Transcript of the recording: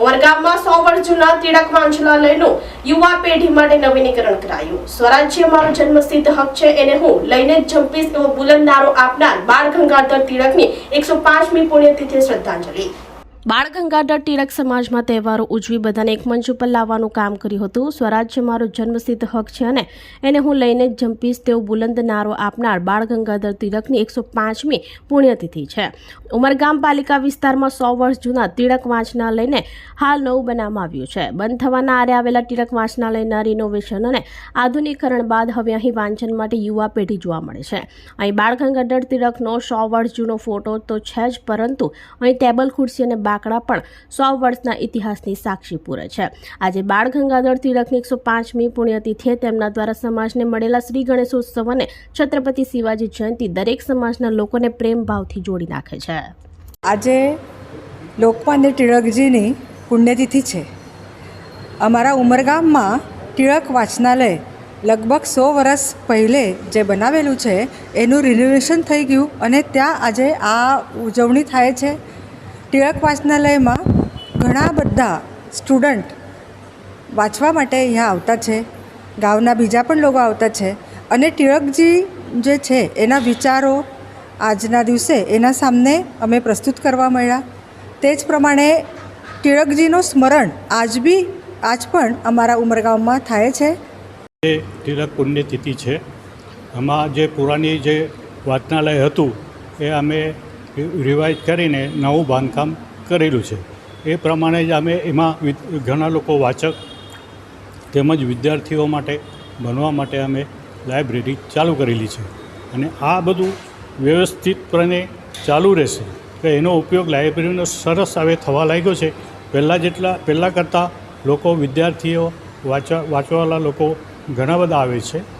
ઉમરગામમાં સો વર્ષ જૂના તિળક વાંચનાલયનું યુવા પેઢી માટે નવીનીકરણ કરાયું. સ્વરાજ્ય મારો જન્મસિદ્ધ હક છે એને હું લઈને જંપીશ એવો બુલંદ નારો આપનાર બાળ ગંગાધર તિળકની એકસો પાંચમી પુણ્યતિથિ શ્રદ્ધાંજલિ. બાળ ગંગાધર તિલક સમાજમાં તહેવારો ઉજવી બધાને એક મંચ ઉપર લાવવાનું કામ કર્યું હતું. સ્વરાજ્ય મારો જન્મસિદ્ધ હક છે અને એને હું લઈને જ જંપીશ તેવો બુલંદ નારો આપનાર બાળ ગંગાધર તિલકની એકસો પાંચમી પુણ્યતિથિ છે. ઉમરગામ પાલિકા વિસ્તારમાં સો વર્ષ જૂના તિળક વાંચનાલયને હાલ નવું બનાવવામાં આવ્યું છે. બંધ થવાના આરે આવેલા તિળક વાંચનાલયના રિનોવેશન અને આધુનિકરણ બાદ હવે અહીં વાંચન માટે યુવા પેઢી જોવા મળે છે. અહીં બાળ ગંગાધર તિળકનો સો વર્ષ જૂનો ફોટો તો છે જ, પરંતુ અહીં ટેબલ, ખુરશી અને બાકડા પણ સો વર્ષના ઇતિહાસની સાક્ષી પૂરે છે. આજે બાળ ગંગાધર તિળકની એકસો પાંચમી પુણ્યતિથિએ તેમના દ્વારા સમાજને મળેલા શ્રી ગણેશોત્સવ અને છત્રપતિ શિવાજી જયંતિ દરેક સમાજના લોકોને પ્રેમ ભાવથી જોડી નાખે છે. આજે લોકમાન્ય ટિળકજીની પુણ્યતિથિ છે. અમારા ઉમરગામમાં ટિળક વાંચનાલય લગભગ સો વર્ષ પહેલે જે બનાવેલું છે, એનું રિનોવેશન થઈ ગયું અને ત્યાં આજે આ ઉજવણી થાય છે. ટિળક વાંચનાલયમાં ઘણા બધા સ્ટુડન્ટ વાંચવા માટે અહીંયા આવતા છે. ગામના બીજા પણ લોકો આવતા છે. અને ટિળકજી જે છે, એના વિચારો આજના દિવસે એના સામને અમે પ્રસ્તુત કરવા મળ્યા. તે જ પ્રમાણે ટિળકજીનું સ્મરણ આજ બી, આજ પણ અમારા ઉમરગામમાં થાય છે. એ તિલક પુણ્યતિથિ છે. આમાં જે પુરાની જે વાચનાલય હતું, એ અમે રિવાઇઝ કરીને નવું બાંધકામ કરેલું છે. એ પ્રમાણે જ અમે એમાં ઘણા લોકો વાચક તેમજ વિદ્યાર્થીઓ માટે, ભણવા માટે અમે લાઇબ્રેરી ચાલુ કરેલી છે. અને આ બધું વ્યવસ્થિતપણે ચાલુ રહેશે. કે એનો ઉપયોગ લાઇબ્રેરીનો સરસ હવે થવા લાગ્યો છે. પહેલાં જેટલા, પહેલાં કરતાં લોકો વિદ્યાર્થીઓ વાંચવા વાંચવાવાળા લોકો ઘણા બધા આવે છે.